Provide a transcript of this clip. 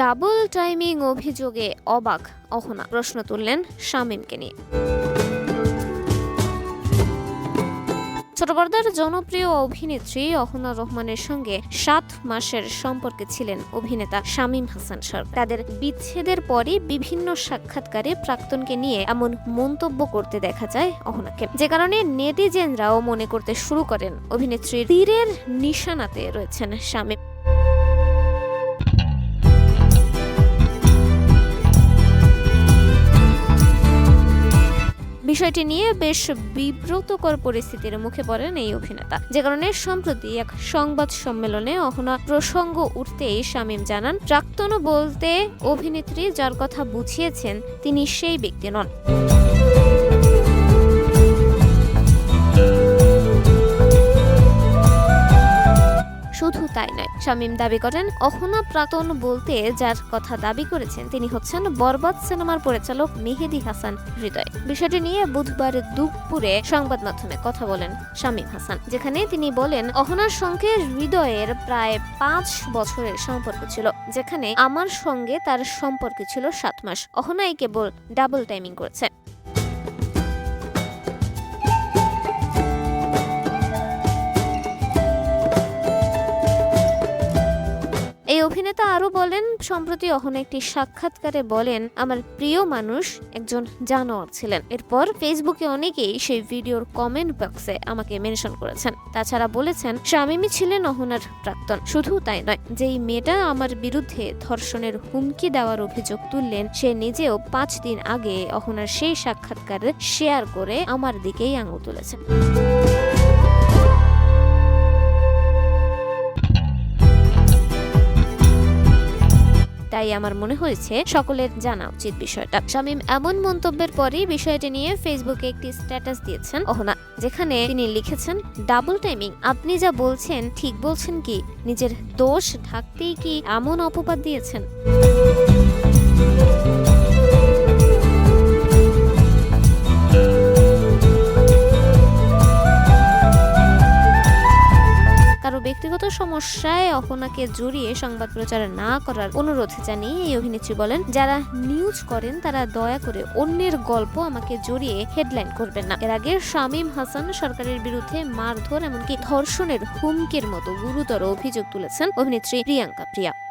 Double timing অভিযোগে অবাক, অহনা। প্রশ্ন তুললেন শামীমকে নিয়ে। ছোট পর্দার জনপ্রিয় অভিনেত্রী অহনা রহমানের সঙ্গে সাত মাসের সম্পর্কে ছিলেন অভিনেতা শামীম হাসান সরকার। তাদের বিচ্ছেদের পরই বিভিন্ন সাক্ষাৎকারে প্রাক্তনকে নিয়ে এমন মন্তব্য করতে দেখা যায় অহনাকে। যে কারণে নেটিজেনরাও মনে করতে শুরু করেন অভিনেত্রীর তীরের নিশানাতে রয়েছেন শামীম। বিষয়টি নিয়ে বেশ বিব্রতকর পরিস্থিতির মুখে পড়েন এই অভিনেতা। যে কারণে সম্প্রতি এক সংবাদ সম্মেলনে অহনা প্রসঙ্গ উঠতেই শামীম জানান, প্রাক্তন বলতে অভিনেত্রী যার কথা বুঝিয়েছেন তিনি সেই ব্যক্তি নন। তাই নয়। শামীম দাবি করেন, অহনা প্রাতন বলতে যার কথা দাবি করেছেন তিনি হচ্ছেন বরবাদ সিনেমার পরিচালক মেহেদি হাসান হৃদয়। বিষয়টি নিয়ে বুধবার দুপুরে সংবাদ মাধ্যমে কথা বলেন শামীম হাসান, যেখানে তিনি বলেন, অহনার সঙ্গে হৃদয়ের প্রায় পাঁচ বছরের সম্পর্ক ছিল, যেখানে আমার সঙ্গে তার সম্পর্ক ছিল সাত মাস। অহনাই কেবল ডাবল টাইমিং করেছে। অভিনেতা আরও বলেন, সম্প্রতি অহনা একটি সাক্ষাৎকারে বলেন, আমার প্রিয় মানুষ একজন জানোয়ার ছিলেন। এরপর ফেসবুকে অনেকেই সেই ভিডিওর কমেন্ট বক্সে আমাকে মেনশন করেছেন। তাছাড়া বলেছেন স্বামীমি ছিলেন অহনার প্রাক্তন। শুধু তাই নয়, যেই মেয়েটা আমার বিরুদ্ধে ধর্ষণের হুমকি দেওয়ার অভিযোগ তুললেন, সে নিজেও পাঁচ দিন আগে অহনার সেই সাক্ষাৎকার শেয়ার করে আমার দিকেই আঙুল তুলেছেন তাই আমার মনে হয়েছে সকলের জানা উচিত বিষয়টা। শামীম এমন মন্তব্যের পরেই বিষয়টি নিয়ে ফেসবুকে একটি স্ট্যাটাস দিয়েছেন অহনা, যেখানে তিনি লিখেছেন, ডাবল টাইমিং, আপনি যা বলছেন, ঠিক বলছেন কি? নিজের দোষ ঢাকতেই কি এমন অপবাদ দিয়েছেন? সমস্যায় অহনাকে জড়িয়ে সংবাদ প্রচার না করার অনুরোধ জানিয়ে এই অভিনেত্রী বলেন, যারা নিউজ করেন, তারা দয়া করে অন্যের গল্প আমাকে জড়িয়ে হেডলাইন করবেন না। এর আগে শামীম হাসান সরকারের বিরুদ্ধে মারধর, এমনকি ধর্ষণের হুমকির মতো গুরুতর অভিযোগ তুলেছেন অভিনেত্রী প্রিয়াঙ্কা প্রিয়া।